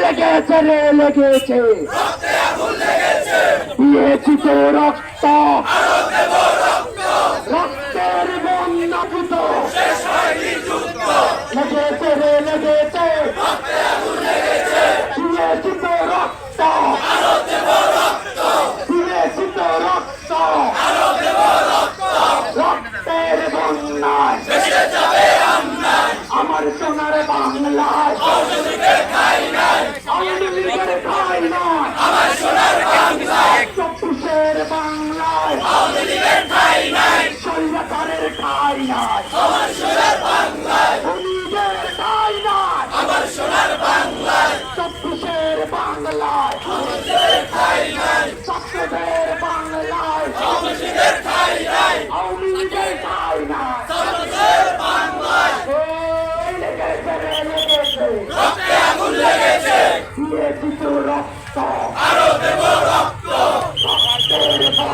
লেগেছে রে লেগেছে রক্তে আগুন লেগেছে ইয়ে চিত রক্ত বাংলায়। আওয়ামী লীগের ঠাই নাই। স্বৈরাচারের ঠাই নাই। আমার সোনার বাংলায়। লীগের ঠাই নাই। আমার সোনার বাংলায়। চব্বিশের বাংলায়। আমাদের ঠাই নাই। ছাত্রদের বাংলায়। আওয়ামী লীগের ঠাই নাই। আওয়ামী লীগের ঠাই নাই এই লেগেছে রে লেগেছে রক্তে আগুন লেগেছে দিয়েছি তো রক্ত আরও দেব রক্ত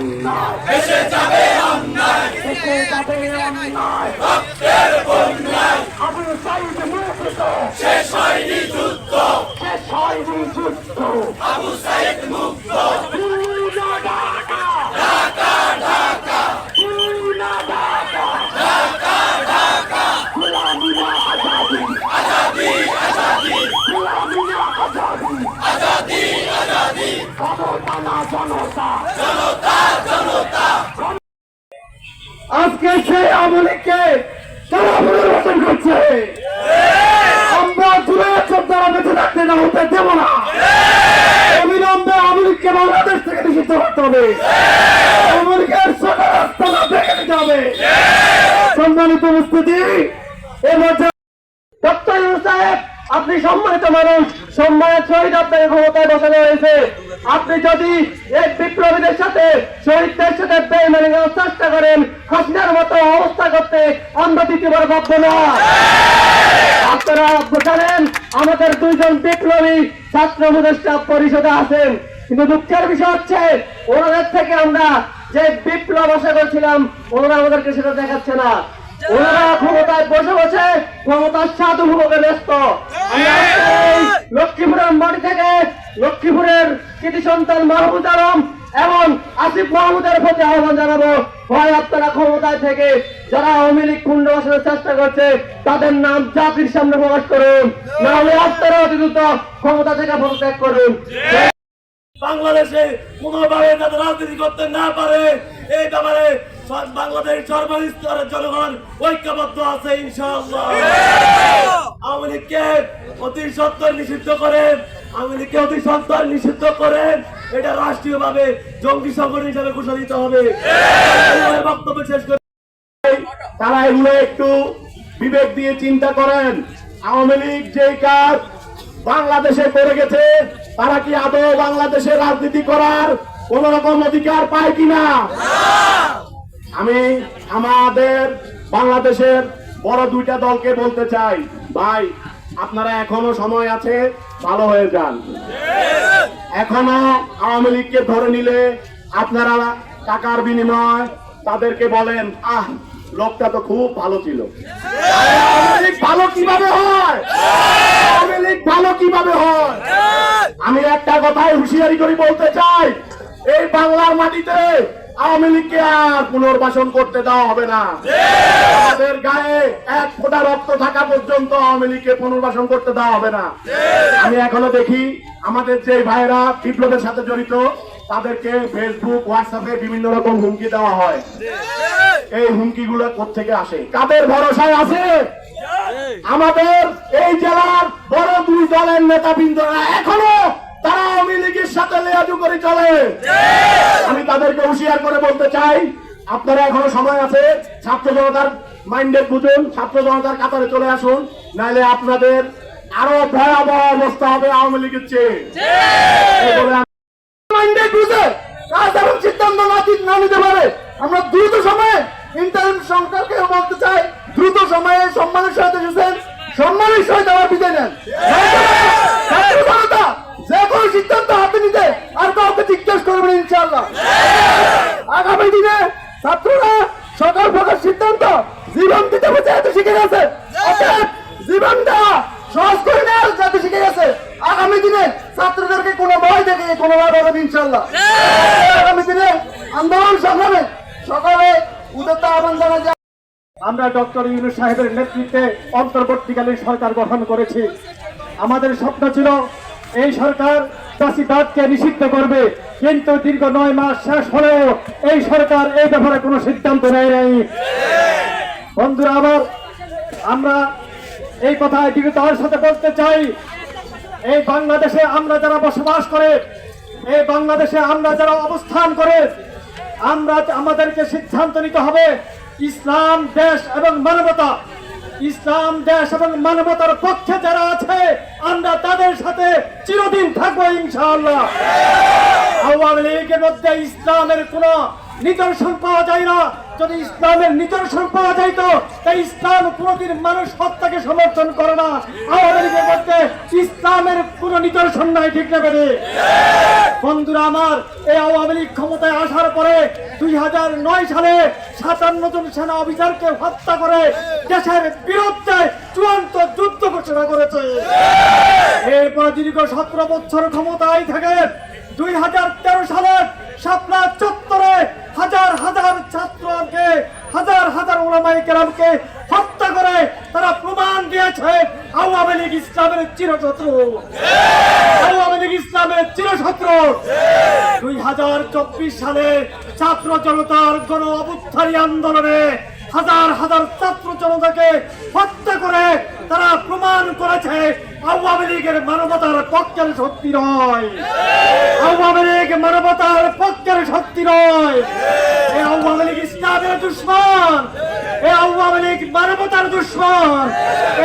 বন্যায় ভেসে যাবে অন্যায় ভেসে যাবে অন্যায় রক্তের বন্যায় আবু সাইদ মুক্ত শেষ হয়নি যুদ্ধ শেষ হয়নি যুদ্ধ আবু সাইদ মুক্ত ঢাকা ঢাকা ঢাকা ঢাকা গুলামিনা আজাদি আজাদি আজাদি গুলামিনা আজাদি আজাদি আজাদি জনতা না জনতা জনতা জনতা আজকে আমলিকে তারা পরিবর্তন করছে। আমরা দূরে দ্বারা বেঁচে থাকতে না হতে দেব না। অবিলম্বে আমলিককে বাংলাদেশ থেকে নিষিদ্ধ করতে হবে। আমলিকের সকল রাস্তা থেকে দিতে হবে। সম্মানিত উপস্থিতি আপনি সম্মানিত মানুষ, সম্মানের সহিত আপনাকে ক্ষমতায় বসানো হয়েছে। আপনি যদি এক বিপ্লবীদের সাথে, শহীদদের সাথে বেইমানি করার চেষ্টা করেন হাসিনার মতো অবস্থা করতে আমরা দ্বিতীয়বার ভাববো না আপনারা জানেন, আমাদের দুইজন বিপ্লবী ছাত্র উপদেষ্টা পরিষদে আছেন। কিন্তু দুঃখের বিষয় হচ্ছে, ওনাদের থেকে আমরা যে বিপ্লব আশা করছিলাম, ওনারা আমাদেরকে সেটা দেখাচ্ছে না। ওনারা ক্ষমতায় বসে বসে ক্ষমতার সাধু ভোগে ব্যস্ত। লক্ষ্মীপুরের মাটি থেকে লক্ষ্মীপুরের কৃতি সন্তান মাহমুদ আলম এবং আসিফ মাহমুদের প্রতি আহ্বান জানাব। হয় আপনারা ক্ষমতায় থেকে যারা আওয়ামী লীগ কুণ্ড বসানোর চেষ্টা করছে তাদের নাম জাতির সামনে প্রকাশ করুন। না হলে আপনারা অতি দ্রুত ক্ষমতা থেকে পদত্যাগ করুন। বাংলাদেশে কোনোভাবে যাতে রাজনীতি করতে না পারে এই ব্যাপারে বাংলাদেশ সর্বস্তরের জনগণ ঐক্যবদ্ধ আছে ইনশাআল্লাহ। আওয়ামী লীগকে অতি সত্তর নিষিদ্ধ করেন আওয়ামী লীগকে অতি সত্তর নিষিদ্ধ করেন এটা রাষ্ট্রীয়ভাবে জঙ্গি সংগঠন হিসাবে ঘোষণা দিতে হবে। বক্তব্য শেষ করে। তারা এগুলো একটু বিবেক দিয়ে চিন্তা করেন। আওয়ামী লীগ যে কাজ বাংলাদেশে করে গেছে তারা কি আদৌ বাংলাদেশে রাজনীতি করার কোন রকম অধিকার পায় কিনা? আমি আমাদের বাংলাদেশের বড় দুইটা দলকে বলতে চাই। ভাই, আপনারা এখনও সময় আছে, ভালো হয়ে যান। এখনও আওয়ামী লীগকে ধরে নিলে আপনারা টাকার বিনিময় তাদেরকে বলেন, আহ, লোকটা তো খুব ভালো ছিল। ভালো কীভাবে হয়? আওয়ামী লীগ ভালো কীভাবে হয়? আমি একটা কথাই হুঁশিয়ারি করে বলতে চাই, এই বাংলার মাটিতে আওয়ামী লীগকে আর পুনর্বাসন করতে দেওয়া হবে না। আমাদের গায়ে এক ফোঁটা রক্ত থাকা পর্যন্ত আওয়ামী লীগকে পুনর্বাসন করতে দেওয়া হবে না। আমি এখনও দেখি আমাদের যে ভাইরা বিপ্লবের সাথে জড়িত, তাদেরকে ফেসবুক হোয়াটসঅ্যাপে বিভিন্ন রকম হুমকি দেওয়া হয়। এই হুমকিগুলো কোথেকে আসে? কাদের ভরসায় আছে? আমাদের এই জেলার বড় দুই দলের নেতাবৃন্দরা এখনও তারা আওয়ামী লীগের সাথে লেয়াজু করে চলে। তাদেরকে হুঁশিয়ার করে বলতে চাই আপনারা এখনও সময় আছে ছাত্র জনতার মাইন্ডেড বুঝুন ছাত্র জনতার কাতারে চলে আসুন নাহলে আপনাদের আরও ভয়াবহ অবস্থা হবে আওয়ামী লীগের চেয়ে। মাইন্ডেড বুঝে সিদ্ধান্ত না নিতে পারে। আমরা দ্রুত সময়ে ইন্টারিম সরকারকে বলতে চাই দ্রুত সম্মানের এসেছেন সম্মানের সহিত আমার বিদায় নেন। ছাত্র জনতা যে কোনো সিদ্ধান্ত হাতে নিতে জিজ্ঞেস করবেন ইনশাআল্লাহ। আগামী দিনে ছাত্ররা সকল প্রকার সিদ্ধান্ত জীবন দিতে যেহেতু শিখে গেছে। জীবন দেওয়া সহজ করে নেওয়া যাতে শিখে গেছে, আগামী দিনে ছাত্রদেরকে কোনো ভয় দেখে কোনো ভয় পাবেন ইনশাল্লাহ আগামী দিনে আন্দোলন সংগ্রামে সকালে উদ্যত আহ্বান জানা যায়। আমরা ডক্টর ইউনুস সাহেবের নেতৃত্বে অন্তর্বর্তীকালীন সরকার গঠন করেছি। আমাদের স্বপ্ন ছিল এই সরকার চাষিবাদকে নিষিদ্ধ করবে। কিন্তু দীর্ঘ নয় মাস শেষ হলেও এই সরকার এই ব্যাপারে কোনো সিদ্ধান্ত নেয় নাই। বন্ধুরা, আবার আমরা এই কথা দৃঢ়তার সাথে বলতে চাই। এই বাংলাদেশে আমরা যারা বসবাস করে, এই বাংলাদেশে আমরা যারা অবস্থান করে, আমরা আমাদেরকে সিদ্ধান্ত নিতে হবে। ইসলাম, দেশ এবং মানবতা ইসলাম, দেশ এবং মানবতার পক্ষে যারা আছে, আমরা তাদের সাথে চিরদিন থাকব ইনশাআল্লাহ। আওয়ামী লীগের মধ্যে ইসলামের কোন নিদর্শন পাওয়া যায় না। যদি ইসলামের নিদর্শন পাওয়া যাইতো, তাই ইসলাম কোনোদিন মানুষ হত্যাকে সমর্থন করে না। লীগের মধ্যে ইসলামের কোন নিদর্শন নাই, ঠিক না বেড়ে বন্ধুরা আমার, এই আওয়ামী লীগ ক্ষমতায় আসার পরে দুই হাজার নয় সালে সাতান্ন জন সেনা অফিসারকে হত্যা করে দেশের বিরুদ্ধে চূড়ান্ত যুদ্ধ ঘোষণা করেছে। এরপর দীর্ঘ সতেরো বছর ক্ষমতায় থেকে দুই হাজার তেরো সালে শাপলা চত্বরে হাজার হাজার ছাত্রকে, হাজার হাজার ওলামাই কেরামকে হত্যা করে তারা প্রমাণ দিয়েছে আওয়ামী লীগ ইসলামের চিরশত্রু। আওয়ামী লীগ ইসলামের চিরশত্রু। দুই হাজার চব্বিশ সালে ছাত্র জনতার গণ অভ্যুত্থানী আন্দোলনে হাজার হাজার ছাত্র জনতাকে হত্যা করে তারা প্রমাণ করেছে আওয়ামী লীগের মানবতার পক্ষের শক্তি নয়। আওয়ামী লীগ মানবতার পক্ষের শক্তি নয়। এই আওয়ামী লীগ ইসলামের দুশ্মন। এই আওয়ামী লীগ মানবতার দুশ্মন।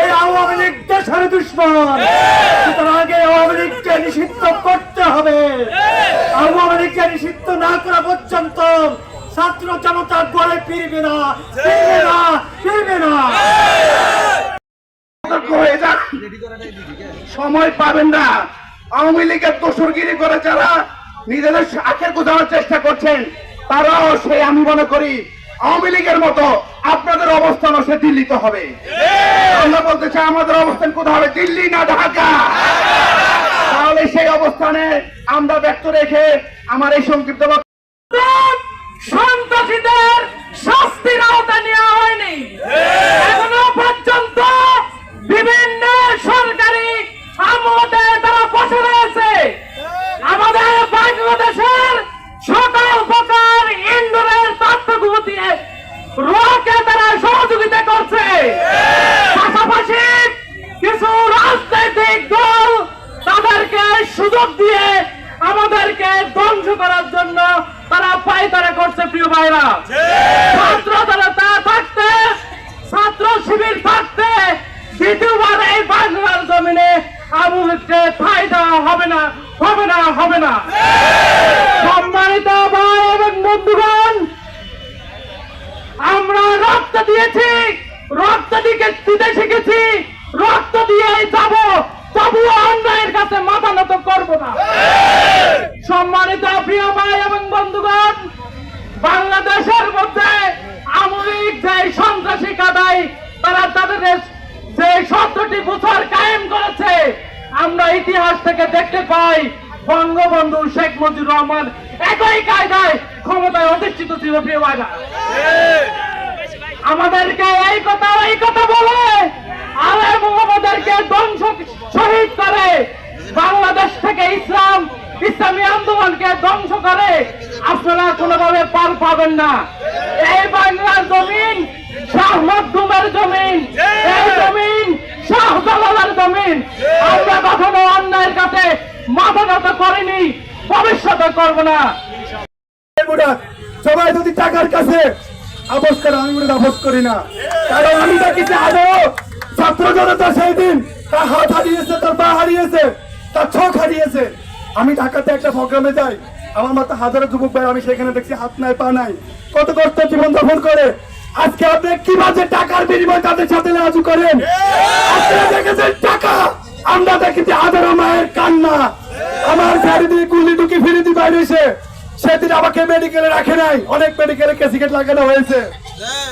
এই আওয়ামী লীগ দেশের দুশ্মন। সুতরাং আগে আওয়ামী লীগকে নিষিদ্ধ করতে হবে। আওয়ামী লীগকে নিষিদ্ধ না করা পর্যন্ত ছাত্র জনতা গড়ে ফিরবে না ফিরবে না ফিরবে না। হয়ে সময় পাবেন না। আওয়ামী লীগের দোসরগিরি করে যারা নিজেদের আখের গোছানোর চেষ্টা করছেন তারাও সেই আমি মনে করি আওয়ামী লীগের মতো আপনাদের অবস্থানও সে দিল্লিতে হবে। আমরা বলতে চাই আমাদের অবস্থান কোথাও হবে? দিল্লি না ঢাকা? তাহলে সেই অবস্থানে আমরা ব্যক্ত রেখে আমার এই সংক্ষিপ্ত বক্তব্য সন্ত্রাসীদের শাস্তির ধ্বংস করার জন্য তারা পায়তারা করছে প্রিয় ভাইরা। ছাত্র জনতা থাকতে ছাত্র শিবির থাকতে দ্বিতীয়বার এই বাংলার জমিনে আমুলকে ঠাই দেওয়া হবে না হবে না হবে না। সম্মানিত ভাই এবং বন্ধুগণ আমরা রক্ত দিয়েছি রক্ত দিকে দিতে শিখেছি রক্ত দিয়ে যাব তবুও অন্যায়ের কাছে মাথা নত করব না সম্মানিত প্রিয় ভাই এবং বন্ধুগণ, বাংলাদেশের মধ্যে আমলিক যে সন্ত্রাসী কাদাই তারা তাদের যে সতেরোটি বছর কায়েম করেছে, আমরা ইতিহাস থেকে দেখতে পাই বঙ্গবন্ধু শেখ মুজিবুর রহমান একই কায়দায় ক্ষমতায় অধিষ্ঠিত ছিল, প্রিয় ভাইরা আমাদেরকে এই কথা এই কথা বলে আলে মোহাম্মদেরকে ধ্বংস শহীদ করে। বাংলাদেশ থেকে ইসলাম ইসলামী আন্দোলনকে ধ্বংস করে আপনারা কোনোভাবে পার পাবেন না। এই বাংলার জমিন শাহ মখদুমের জমিন, এই জমিন শাহ জালালের জমিন। আমরা কখনো অন্যায়ের কাছে মাথা নত করিনি, ভবিষ্যতে করব না। সবাই যদি টাকার কাছে আপোষ করে, আমি বুড়া আপোষ করি না। কারণ আমি দেখেছি আরও ছাত্র জনতা সেই দিন তার হাত হারিয়েছে, তার পা হারিয়েছে, তার চোখ হারিয়েছে। আমি ঢাকাতে একটা প্রোগ্রামে যাই। আমার মাথা হাজারো যুবক ভাই, আমি সেখানে দেখছি হাত নাই, পা নাই। কত কষ্ট জীবন যাপন করে। আজকে আপনি কি বাজে টাকার বিনিময়ে তাদের সাথে রাজু করেন? আপনারা দেখেছেন টাকা? আমরা দেখেছি হাজারো মায়ের কান্না। আমার গাড়ি দিয়ে গুলি ঢুকে ফিরে দিয়ে বাইরে এসে সেদিন আমাকে মেডিকেলে রাখে নাই। অনেক মেডিকেলে কেসিকেট লাগানো হয়েছে।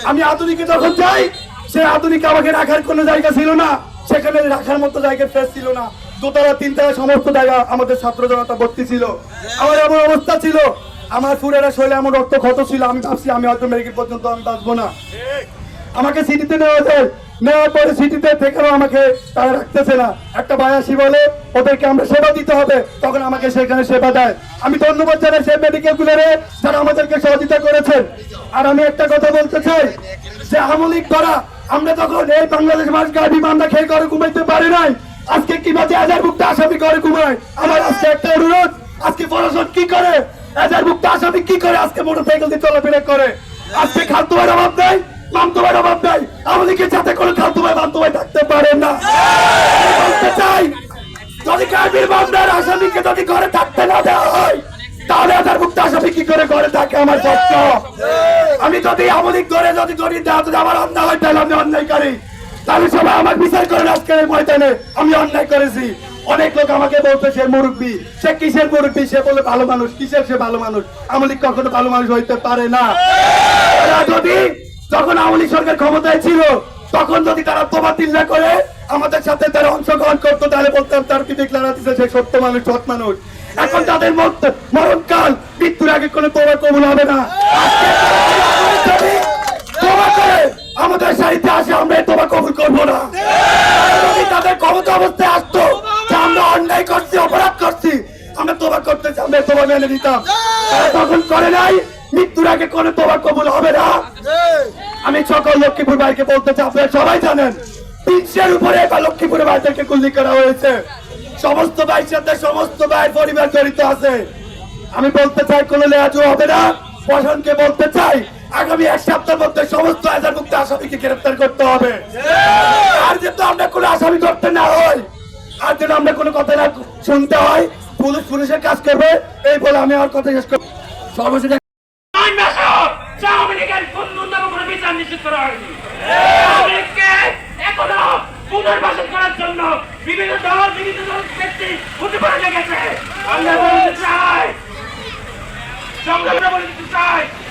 আমি আধুনিকে যখন যাই, সে আধুনিক আমাকে রাখার কোনো জায়গা ছিল না। সেখানে রাখার মতো জায়গা ফেস ছিল না। দোতলা তিনতলা সমস্ত জায়গা আমাদের ছাত্র জনতা ভর্তি ছিল। আমার এমন অবস্থা ছিল, আমার ফুরেরা শরীরে এমন রক্ত ক্ষত ছিল, আমি ভাবছি আমি হয়তো মেডিকেল পর্যন্ত আমি বাঁচবো না। আমাকে সিটিতে নেওয়া যায় নেওয়ার পরে সিটিতে থেকেও আমাকে তারা রাখতেছে না। একটা বায়াসি বলে, ওদেরকে আমরা সেবা দিতে হবে। তখন আমাকে সেখানে সেবা দেয়। আমি ধন্যবাদ জানাই সেই মেডিকেল গুলোরে যারা আমাদেরকে সহযোগিতা করেছেন। আর আমি একটা কথা বলতে চাই, যে আমলিক করা আমরা তখন এই বাংলাদেশ মানুষ গাড়ি আমরা খেয়ে করে ঘুমাইতে পারি নাই। আজকে কি বাজে হাজার মুক্ত আসামি করে ঘুমায় আমার আজকে একটা অনুরোধ। আজকে পড়াশোনা কি করে? হাজার মুক্ত আসামি কি করে আজকে মোটর সাইকেল দিয়ে চলাফেরা করে? আজকে ভাইয়ের অভাব নাই? মামতো ভাইয়ের অভাব নাই? আমাদেরকে যাতে করে খাদ্য ভাই, মামতো ভাই থাকতে পারেন না। চাই, যদি কার্বির মামলার আসামিকে যদি ঘরে থাকতে না দেওয়া হয়, তাহলে হাজার মুক্ত আসামি কি করে ঘরে থাকে আমার প্রশ্ন আমি যদি আমলিক করে যদি ধরি দেওয়া যদি আমার অন্যায় হয়, তাহলে আমি অন্যায় তাহলে সবাই আমার বিচার করেন আজকের ময়দানে। আমি অন্যায় করেছি। অনেক লোক আমাকে বলতে সে মুরব্বী, সে কিসের মুরব্বী? সে বলে ভালো মানুষ। কিসের সে ভালো মানুষ? আমলিক কখনো ভালো মানুষ হইতে পারে না। যদি যখন আওয়ামী সরকার ক্ষমতায় ছিল, তখন যদি তারা তোবাতিল না করে, আমাদের সাথে তারা অংশগ্রহণ করতো, তাহলে বলতাম, তার কি দেখলারা দিচ্ছে সে সত্য মানুষ, সৎ মানুষ। এখন তাদের মত- মরণকাল, মৃত্যুর আগে কোনো তোবা কবুল হবে না। আমাদের যদি তাদের ক্ষমতা অবস্থায় আসতো যে আমরা অন্যায় করছি অপরাধ করছি আমরা তোবা করতে আমরা তোবা মেনে নিতাম। তারা তখন করে নাই মৃত্যুর আগে কোনো তোবা কবুল হবে না। আমি সকল লক্ষ্মীপুর ভাইকে বলতে চাই আপনারা সবাই জানেন তিনশের উপরে এবার লক্ষ্মীপুরে ভাইদেরকে গুলি করা হয়েছে। সমস্ত ভাইয়ের সাথে সমস্ত ভাইয়ের পরিবার জড়িত আছে। আমি বলতে চাই কোনো লেয়াজু হবে না। প্রশাসনকে বলতে চাই আগামী এক সপ্তাহের মধ্যে সমস্ত হাজার মুক্ত আসামিকে গ্রেফতার করতে হবে। আর যেহেতু আমরা কোনো আসামি করতে না হয় আর যেন আমরা কোনো কথা না শুনতে হয় পুলিশ পুলিশের কাজ করবে এই বলে আমি আমার কথা শেষ করব সর্বশেষ পুনর্বাসন করার জন্য বিভিন্ন দল বিভিন্ন দল ব্যক্তি লেগেছে। আমরা বলতে চাই সংগ্রামীরা চাই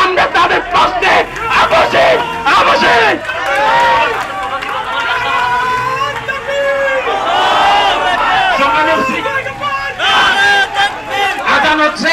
আমরা তাদের প্রশ্নে আবশ্যিক আবশ্যিক আজান হচ্ছে